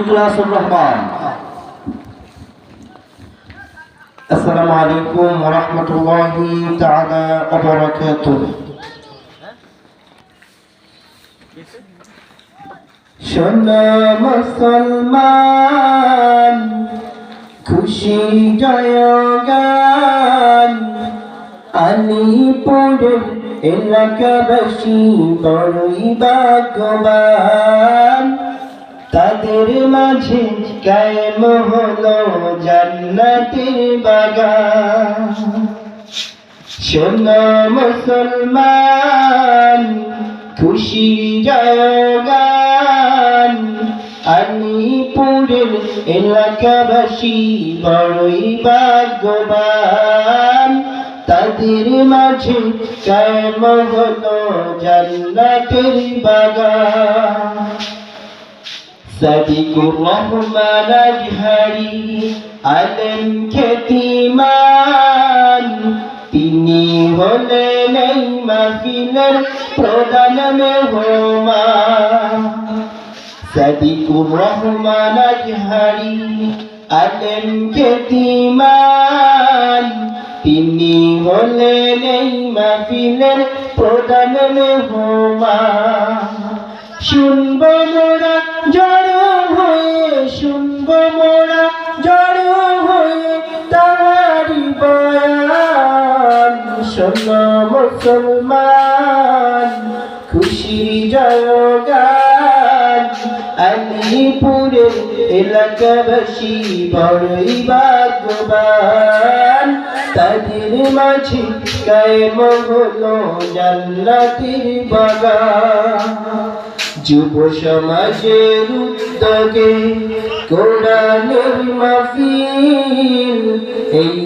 ইখলাসুর রহমান আসসালামু আলাইকুম ওয়া রাহমাতুল্লাহি তাআলা ওয়া বারাকাতুহু শোনো মুসলমান, খুশি জয়গান। আলিপুরের এলাকাবাসী বড়ই ভাগ্যবান। তাদের মাঝে কায়েম হলো জান্নাতের বাগান। শোনো মুসলমান, খুশি জয়গান আলিপুরের এলাকাবাসী বড়ই ভাগ্যবান। তাদের মাঝে কায়েম হলো জান্নাতের বাগান। সাদিকুর রহমান আজহারি আলম খ্যাতিমান তিনি হলেন এই মাহফিলের প্রধান মেহমান। সাদিকুর রহমান আজহারি আলম খ্যাতিমান তিনি হলেন এই মাহফিলের প্রধান মেহমান। শুনব শোন মুসলমান খুশি জয়গান। আলিপুরের এলাকাবাসী বড়ই ভাগ্যবান। তাদের মাঝে কায়েম হলো জান্নাতের বাগান। যুব সমাজের উদ্যোগে কোরআনের মাহফিল, এই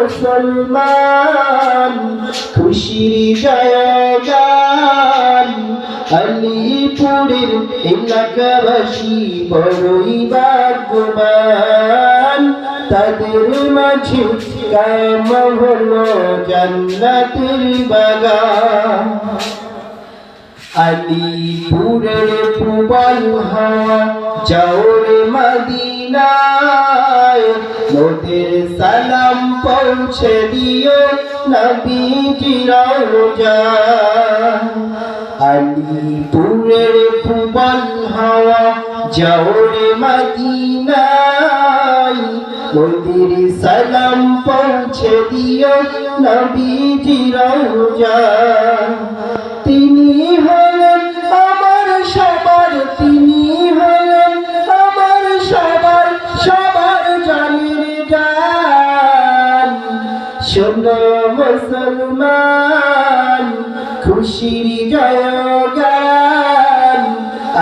মুসলমান, খুশি জয়গান আলিপুরের এলাকাবাসী বড়ই ভাগ্যবান। তাদের মাঝে কায়েম হলো জান্নাতের বাগান। আলিপুরের পুবাল হাওয়া যাওরে মদিনায় মোদের সালাম পৌঁছে দিও আলিপুরের পুবাল হাওয়া যাওরে মদিনায়। মোদের সালাম পৌঁছে দিও নবীজি রওজা শোনো মুসলমান, খুশির জয়গান।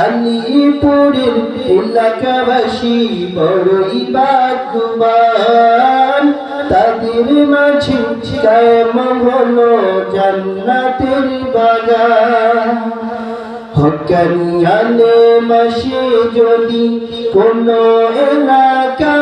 আলিপুরের এলাকাবাসী বড়ই ভাগ্যবান। তাদের মাঝে কায়েম হলো জান্নাতের বাগান। হকানিয়ানে মাসে যদি কোন এলাকা